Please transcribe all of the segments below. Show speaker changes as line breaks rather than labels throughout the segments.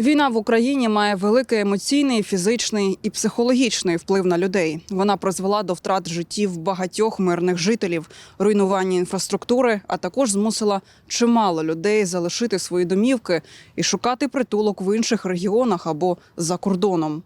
Війна в Україні має великий емоційний, фізичний і психологічний вплив на людей. Вона призвела до втрат життів багатьох мирних жителів, руйнування інфраструктури, а також змусила чимало людей залишити свої домівки і шукати притулок в інших регіонах або за кордоном.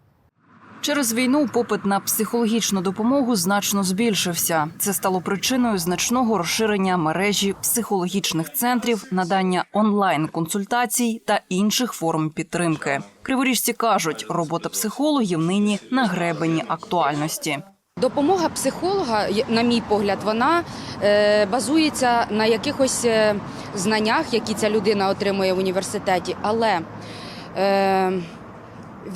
Через війну попит на психологічну допомогу значно збільшився. Це стало причиною значного розширення мережі психологічних центрів, надання онлайн-консультацій та інших форм підтримки. Криворіжці кажуть, робота психологів нині на гребені актуальності.
Допомога психолога, на мій погляд, вона е, базується на якихось е, знаннях, які ця людина отримує в університеті, але е,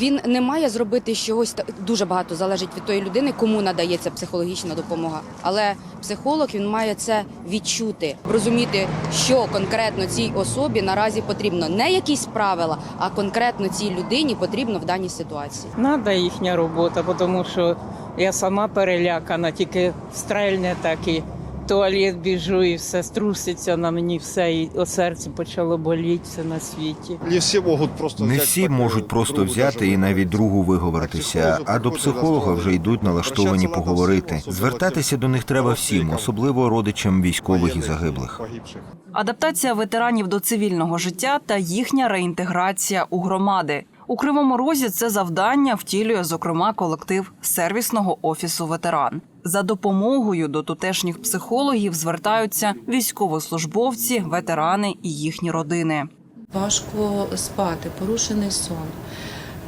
він не має зробити чогось дуже багато залежить від тої людини, кому надається психологічна допомога. Але психолог він має це відчути, розуміти, що конкретно цій особі наразі потрібно. Не якісь правила, а конкретно цій людині потрібно в даній ситуації.
Надо їхня робота, бо тому що я сама перелякана, тільки стрельне так і туалет біжу, і все струситься на мені, все, і о серці почало боліти, все на світі.
Не всі можуть просто
Не всі можуть просто взяти і навіть другу виговоритися, а до психолога вже йдуть налаштовані поговорити. Звертатися до них треба всім, особливо родичам військових і загиблих.
Адаптація ветеранів до цивільного життя та їхня реінтеграція у громади. У Кривому Розі це завдання втілює, зокрема, колектив сервісного офісу ветеран. За допомогою до тутешніх психологів звертаються військовослужбовці, ветерани і їхні родини.
Важко спати, порушений сон.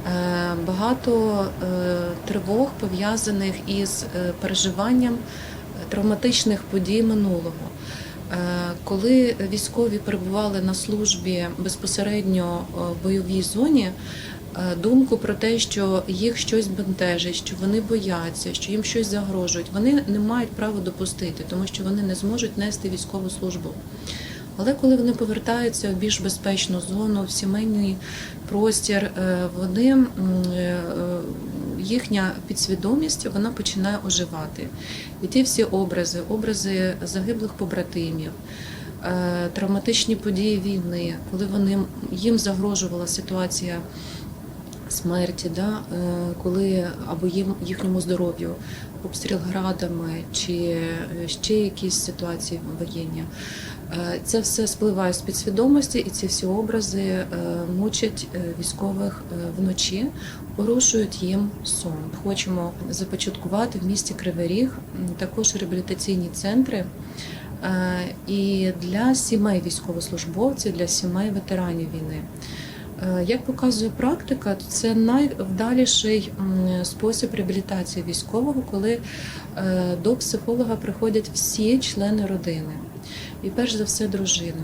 Е, Багато е, тривог пов'язаних із е, переживанням травматичних подій минулого. Коли військові перебували на службі безпосередньо в бойовій зоні, думку про те, що їх щось бентежить, що вони бояться, що їм щось загрожують, вони не мають права допустити, тому що вони не зможуть нести військову службу. Але коли вони повертаються в більш безпечну зону, в сімейний простір, е, вони е, е, їхня підсвідомість вона починає оживати. І ті всі образи, образи загиблих побратимів, е, травматичні події війни, коли вони їм загрожувала ситуація смерті, да, е, коли або їм їхньому здоров'ю обстріл градами чи е, ще якісь ситуації воєнні. Е, Це все спливає з підсвідомості, і ці всі образи мучать військових вночі, порушують їм сон. Хочемо започаткувати в місті Кривий Ріг також реабілітаційні центри. І для сімей військовослужбовців, для сімей ветеранів війни. Е, Як показує практика, це найвдаліший спосіб реабілітації військового, коли е, до психолога приходять всі члени родини, і перш за все дружина.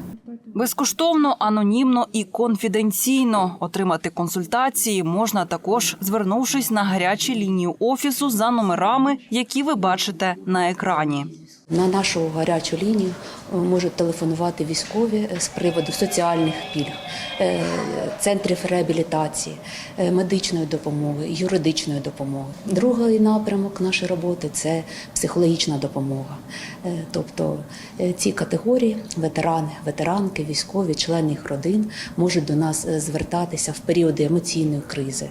Безкоштовно, анонімно і конфіденційно отримати консультації можна також звернувшись на гарячі лінії офісу за номерами, які ви бачите на екрані.
На нашу гарячу лінію е, можуть телефонувати військові е, з приводу соціальних пільг, е, центрів реабілітації, медичної допомоги, юридичної допомоги. Другий напрямок нашої роботи це психологічна допомога. Тобто ці категорії ветерани, ветеранки, військові, члени їх родин можуть до нас звертатися в періоди емоційної кризи,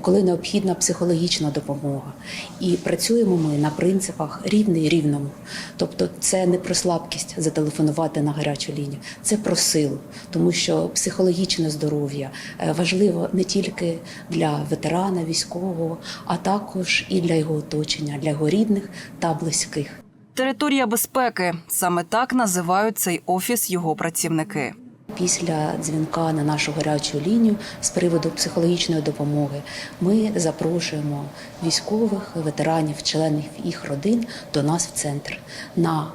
коли необхідна психологічна допомога. І працюємо ми на принципах рівний рівному. Тобто, це не про слабкість зателефонувати на гарячу лінію, це про силу, тому що психологічне здоров'я е, важливо не тільки для ветерана, військового, а також і для його оточення, для його рідних та близьких.
Територія безпеки саме так називають цей офіс його працівники.
Після дзвінка на нашу гарячу лінію з приводу психологічної допомоги ми запрошуємо військових, ветеранів, членів їх родин до нас в центр на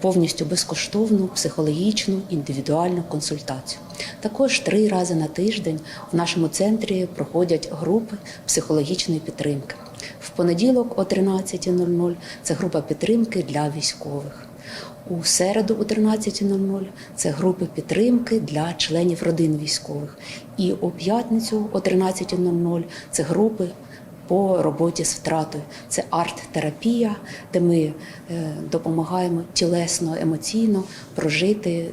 повністю безкоштовну психологічну індивідуальну консультацію. Також три рази на тиждень в нашому центрі проходять групи психологічної підтримки. В понеділок о 13.00 це група підтримки для військових. У середу о 13.00 це групи підтримки для членів родин військових. І у п'ятницю о 13.00 це групи по роботі з втратою. Це арт-терапія, де ми е, допомагаємо тілесно, емоційно прожити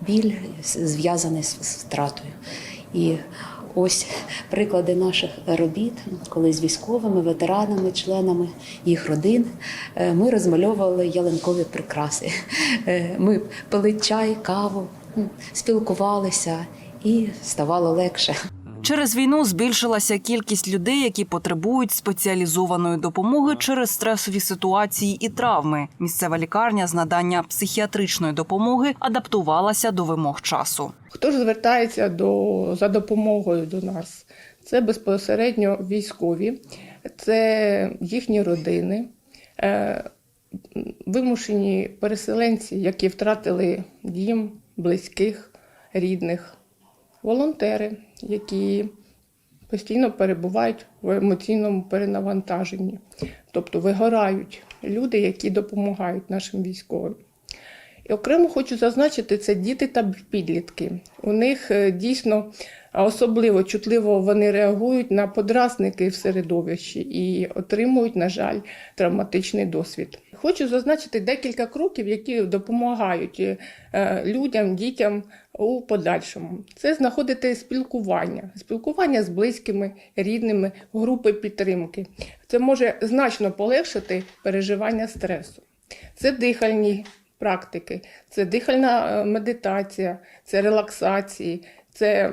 біль, зв'язаний з втратою. І Ось приклади наших робіт, коли з військовими, ветеранами, членами їх родин е, ми розмальовували ялинкові прикраси. Е, Ми пили чай, каву, спілкувалися і ставало легше.
Через війну збільшилася кількість людей, які потребують спеціалізованої допомоги через стресові ситуації і травми. Місцева лікарня з надання психіатричної допомоги адаптувалася до вимог часу.
Хто ж звертається до, за допомогою до нас? Це безпосередньо військові, це їхні родини, е, вимушені переселенці, які втратили дім, близьких, рідних, волонтери, які постійно перебувають в емоційному перенавантаженні, тобто вигорають люди, які допомагають нашим військовим. І окремо хочу зазначити, це діти та підлітки. У них е, дійсно особливо чутливо вони реагують на подразники в середовищі і отримують, на жаль, травматичний досвід. Хочу зазначити декілька кроків, які допомагають е, людям, дітям у подальшому. Це знаходити спілкування, спілкування з близькими, рідними, групи підтримки. Це може значно полегшити переживання стресу. Це дихальні практики, це дихальна е, медитація, це релаксації, це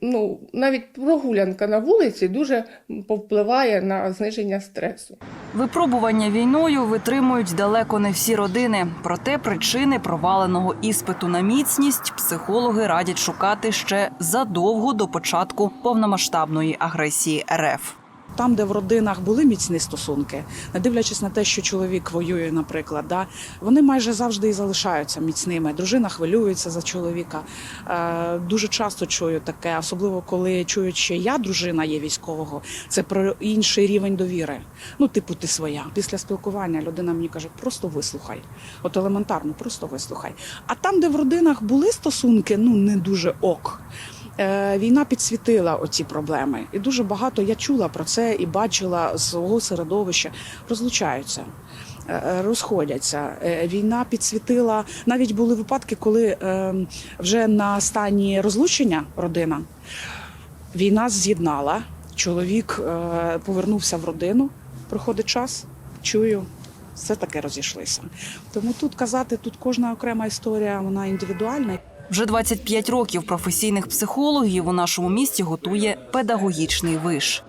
ну, навіть прогулянка на вулиці дуже повпливає на зниження стресу.
Випробування війною витримують далеко не всі родини. Проте причини проваленого іспиту на міцність психологи радять шукати ще задовго до початку повномасштабної агресії РФ.
Там, де в родинах були міцні стосунки, не дивлячись на те, що чоловік воює, наприклад, да, вони майже завжди і залишаються міцними. Дружина хвилюється за чоловіка. Е, дуже часто чую таке, особливо коли чують, що я дружина є військового. Це про інший рівень довіри. Ну, типу, ти своя. Після спілкування людина мені каже, просто вислухай. От елементарно, просто вислухай. А там, де в родинах були стосунки, ну не дуже ок. Е, Війна підсвітила оці проблеми, і дуже багато я чула про це і бачила з свого середовища. Розлучаються, е, е, розходяться. Війна підсвітила навіть були випадки, коли вже на стані розлучення родина війна з'єднала. Чоловік повернувся в родину. Проходить час, чую. Все таки розійшлися. Тому тут казати, тут кожна окрема історія, вона індивідуальна.
Вже 25 років професійних психологів у нашому місті готує педагогічний виш.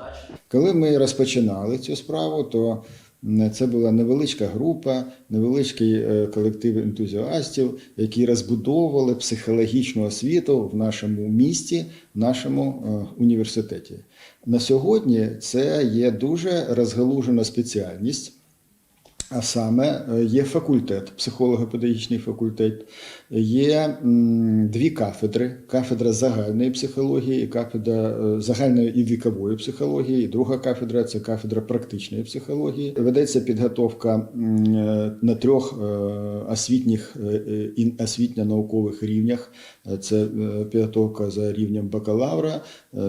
Коли ми розпочинали цю справу, то це була невеличка група, невеличкий е, колектив ентузіастів, які розбудовували психологічну освіту в нашому місті, в нашому е, університеті. На сьогодні це є дуже розгалужена спеціальність. А саме е, є факультет, психолого-педагогічний факультет, є дві кафедри: кафедра загальної психології кафедра е, загальної і вікової психології. І друга кафедра це кафедра практичної психології. Ведеться підготовка е, на трьох освітніх і освітньо-наукових рівнях. Це підготовка за рівнем бакалавра,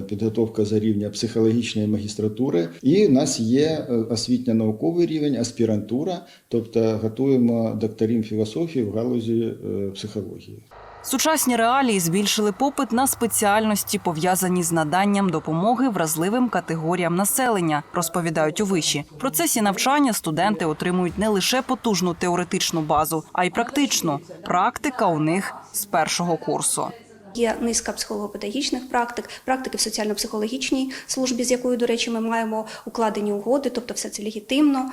підготовка за рівня психологічної магістратури. І в нас є освітньо-науковий рівень, аспірантура, тобто готуємо докторів філософії в галузі е, психології.
Сучасні реалії збільшили попит на спеціальності, пов'язані з наданням допомоги вразливим категоріям населення, розповідають у виші. В процесі навчання студенти отримують не лише потужну теоретичну базу, а й практичну. Практика у них з першого курсу.
Є низка психолого-педагогічних практик, практики в соціально-психологічній службі, з якою, до речі, ми маємо укладені угоди, тобто все це легітимно.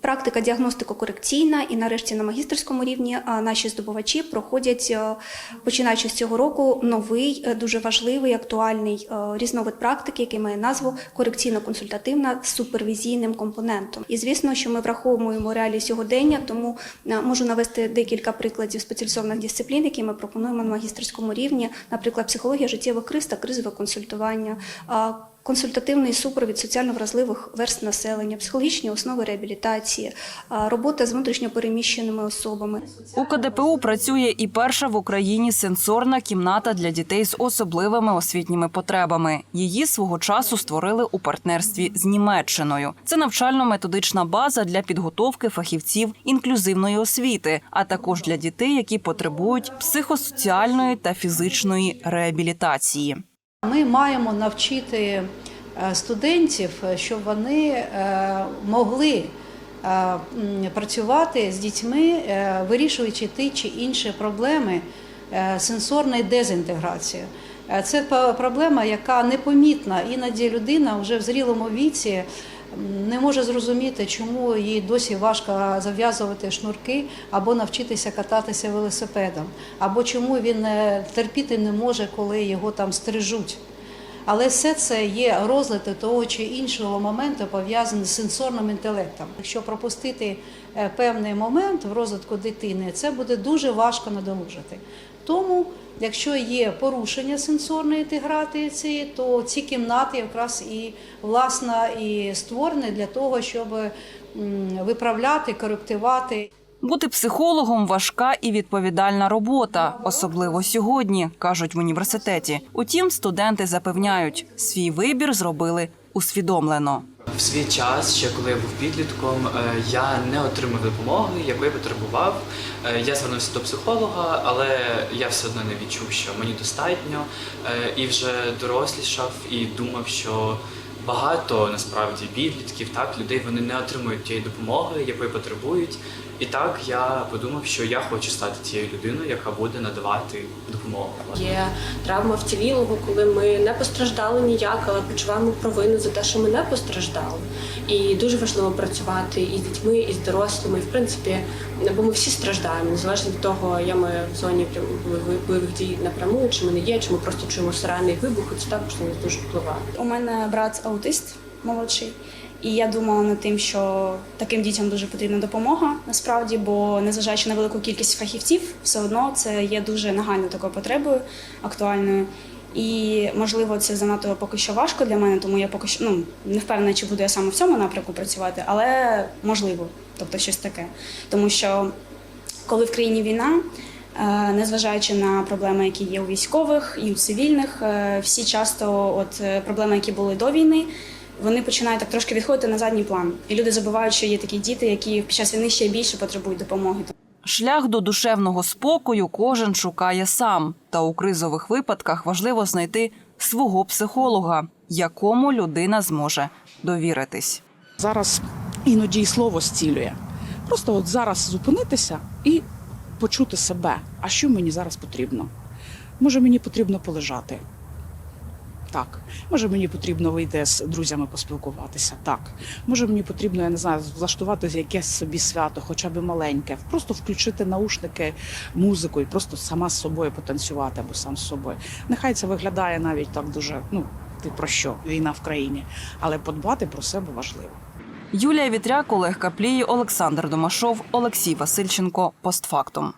Практика діагностико-корекційна, і нарешті на магістерському рівні наші здобувачі проходять, починаючи з цього року, новий, е, дуже важливий, актуальний різновид практики, який має назву корекційно-консультативна з супервізійним компонентом. І звісно, що ми враховуємо реалії сьогодення, тому е, можу навести декілька прикладів спеціалізованих дисциплін, які ми пропонуємо на магістерському рівні, наприклад, психологія життєвих криз та кризове консультування. Консультативний супровід соціально вразливих верст населення, психологічні основи реабілітації, робота з внутрішньопереміщеними особами.
У КДПУ працює і перша в Україні сенсорна кімната для дітей з особливими освітніми потребами. Її свого часу створили у партнерстві з Німеччиною. Це навчально-методична база для підготовки фахівців інклюзивної освіти, а також для дітей, які потребують психосоціальної та фізичної реабілітації.
Ми маємо навчити е, студентів, е, щоб вони е, могли працювати з дітьми, вирішуючи ті чи інші проблеми сенсорної дезінтеграції. Це проблема, яка непомітна. Іноді людина вже в зрілому віці не може зрозуміти, чому їй досі важко зав'язувати шнурки або навчитися кататися велосипедом, або чому він е, терпіти не може, коли його там стрижуть. Але все це є розлити того чи іншого моменту пов'язаний з сенсорним інтелектом. Якщо пропустити е, певний момент в розвитку дитини, це буде дуже важко надолужити. Тому, якщо є порушення сенсорної інтеграції, то ці кімнати якраз і власне і створені для того, щоб виправляти, коректувати
Бути психологом важка і відповідальна робота, особливо сьогодні, кажуть в університеті. Утім, студенти запевняють, свій вибір зробили усвідомлено.
В свій час, ще коли я був підлітком, е, я не отримав допомоги, якої потребував. Е, Я звернувся до психолога, але я все одно не відчув, що мені достатньо, Е, і вже дорослішав і думав, що багато насправді підлітків, так людей вони не отримують тієї допомоги, якої потребують. І так я подумав, що я хочу стати тією людиною, яка буде надавати допомогу.
Є травма вцілілого, коли ми не постраждали ніяк, але почуваємо провину за те, що ми не постраждали. І дуже важливо працювати і з дітьми, і з дорослими. І в принципі, бо ми всі страждаємо, незалежно від того, є ми в зоні прям- бойових- бойових дій напряму, чи ми не є, чи ми просто чуємо сирени і вибухи. Це також на нас дуже впливає.
У мене брат аутист молодший, і я думала над тим, що таким дітям дуже потрібна допомога насправді, бо незважаючи на велику кількість фахівців, все одно це є дуже нагальною такою потребою, актуальною. І можливо, це занадто поки що важко для мене, тому я поки що ну не впевнена, чи буду я саме в цьому напрямку працювати, але можливо, тобто щось таке. Тому що коли в країні війна, е, незважаючи на проблеми, які є у військових і у цивільних, е, всі часто, от е, проблеми, які були до війни, вони починають так трошки відходити на задній план. І люди забувають, що є такі діти, які під час війни ще більше потребують допомоги.
Шлях до душевного спокою кожен шукає сам. Та у кризових випадках важливо знайти свого психолога, якому людина зможе довіритись.
Зараз іноді і слово зцілює. Просто от зараз зупинитися і почути себе. А що мені зараз потрібно? Може, мені потрібно полежати. Так, може мені потрібно вийти з друзями поспілкуватися. Так, може мені потрібно, я не знаю, влаштувати якесь собі свято, хоча б маленьке, просто включити наушники, музику і просто сама з собою потанцювати або сам з собою. Нехай це виглядає навіть так дуже. Ну ти про що? Війна в країні, але подбати про себе важливо.
Юлія Вітряк, Олег Каплій, Олександр Домашов, Олексій Васильченко. Постфактум.